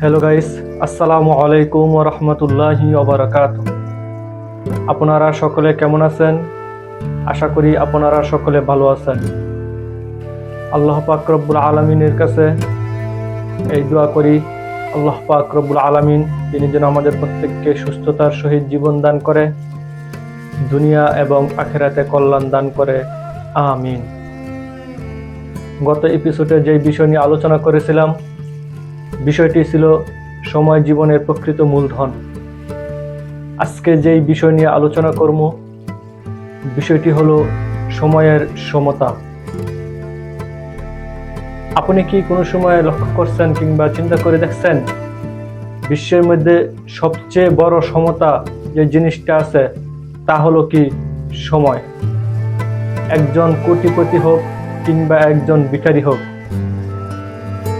Hello guys আসসালামু আলাইকুম রহমতুল্লাহি ওবরাকাত আপনারা সকলে কেমন আছেন আশা করি আপনারা সকলে ভালো আছেন আল্লাহ পাক রব্বুল আলমিনের কাছে এই দোয়া করি আল্লাহ পাক রব্বুল আলমিন তিনি যেন আমাদের প্রত্যেককে সুস্থতার সহিত জীবন দান করে দুনিয়া এবং আখেরাতে কল্যাণ দান করে আমিন গত এপিসোডে যে বিষয় নিয়ে আলোচনা করেছিলাম বিষয়টি ছিল সময় জীবনের প্রকৃত মূলধন। আজকে যেই বিষয় নিয়ে আলোচনা করব, বিষয়টি হলো সময়ের সমতা। আপনি কি কোনো সময় লক্ষ্য করছেন কিংবা চিন্তা করে দেখছেন? বিশ্বের মধ্যে সবচেয়ে বড় সমতা যে জিনিসটা আছে, তা হলো কি সময়? একজন কোটিপতি হোক কিংবা একজন ভিখারি হোক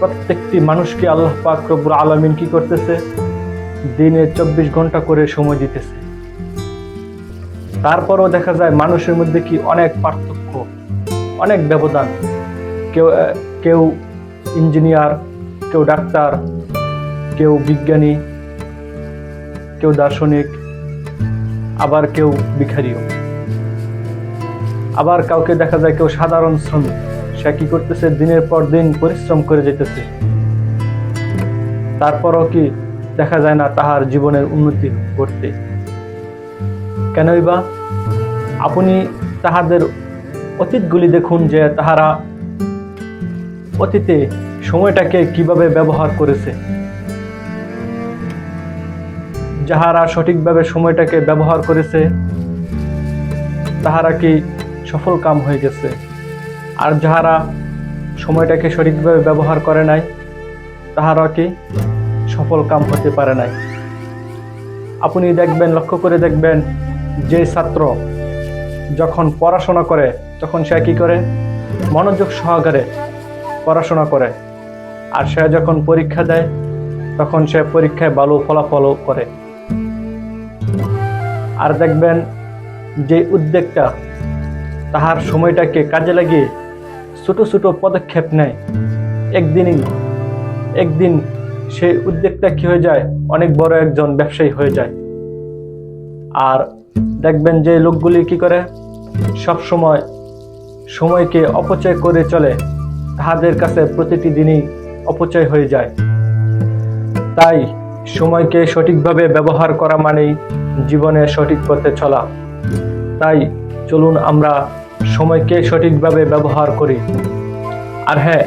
প্রত্যেকটি মানুষকে আল্লাহ পাক রব্বুল আলমিন কি করতেছে? দিনে চব্বিশ ঘণ্টা করে সময় দিতেছে। তারপরও দেখা যায় মানুষের মধ্যে কি অনেক পার্থক্য, অনেক ব্যবধান। কেউ কেউ ইঞ্জিনিয়ার, কেউ ডাক্তার, কেউ বিজ্ঞানী, কেউ দার্শনিক, আবার কেউ ভিখারিও। আবার কাউকে দেখা যায় কেউ সাধারণ শ্রমিক। সে কি করতেছে? দিনের পর দিন পরিশ্রম করে যেতেছে। তারপরও কি দেখা যায় না তাহার জীবনের উন্নতি করতে কেনই বা আপনি তাহাদের অতীতগুলি দেখুন যে তাহারা অতীতে সময়টাকে কীভাবে ব্যবহার করেছে। যাহারা সঠিকভাবে সময়টাকে ব্যবহার করেছে, তাহারা কি সফল কাম হয়ে গেছে? আর যাহারা সময়টাকে সঠিকভাবে ব্যবহার করে নাই, তাহারা কি সফল কাম হতে পারে নাই? আপনি দেখবেন, লক্ষ্য করে দেখবেন যে ছাত্র যখন পড়াশোনা করে, তখন সে কি করে? মনোযোগ সহকারে পড়াশোনা করে। আর সে যখন পরীক্ষা দেয়, তখন সে পরীক্ষায় ভালো ফলাফলও করে। আর দেখবেন যে উদ্যোগটা তাহার সময়টাকে কাজে লাগিয়ে ছোট ছোট পদক্ষেপ নেয়। একদিনই একদিন সেই উদ্যোগটা কি হয়ে যায়? অনেক বড় একজন ব্যবসায়ী হয়ে যায়। আর দেখবেন যে লোকগুলি কি করে? সব সময় সময়কে অপচয় করে চলে। তাহাদের কাছে প্রতিটি দিনই অপচয় হয়ে যায়। তাই সময়কে সঠিকভাবে ব্যবহার করা মানেই জীবনে সঠিক পথে চলা। তাই চলুন আমরা সময়কে সঠিকভাবে ব্যবহার করি। আর হ্যাঁ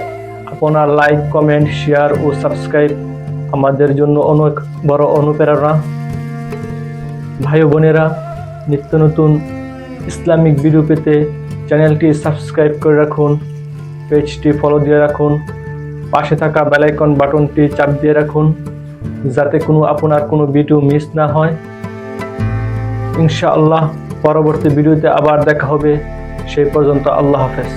আপনার লাইক কমেন্ট শেয়ার ও সাবস্ক্রাইব আমাদের জন্য অনেক বড় অনুপ্রেরণা। ভাই বোনেরা নিত্য নতুন ইসলামিক ভিডিও পেতে চ্যানেলটি সাবস্ক্রাইব করে রাখুন পেজটি ফলো দিয়ে রাখুন, পাশে থাকা বেলাইকন বাটনটি চাপ দিয়ে রাখুন, যাতে কোনো আপনার কোনো ভিডিও মিস না হয়। ইনশাআল্লাহ, পরবর্তী ভিডিওতে আবার দেখা হবে। সেই পর্যন্ত আল্লাহ হাফেজ।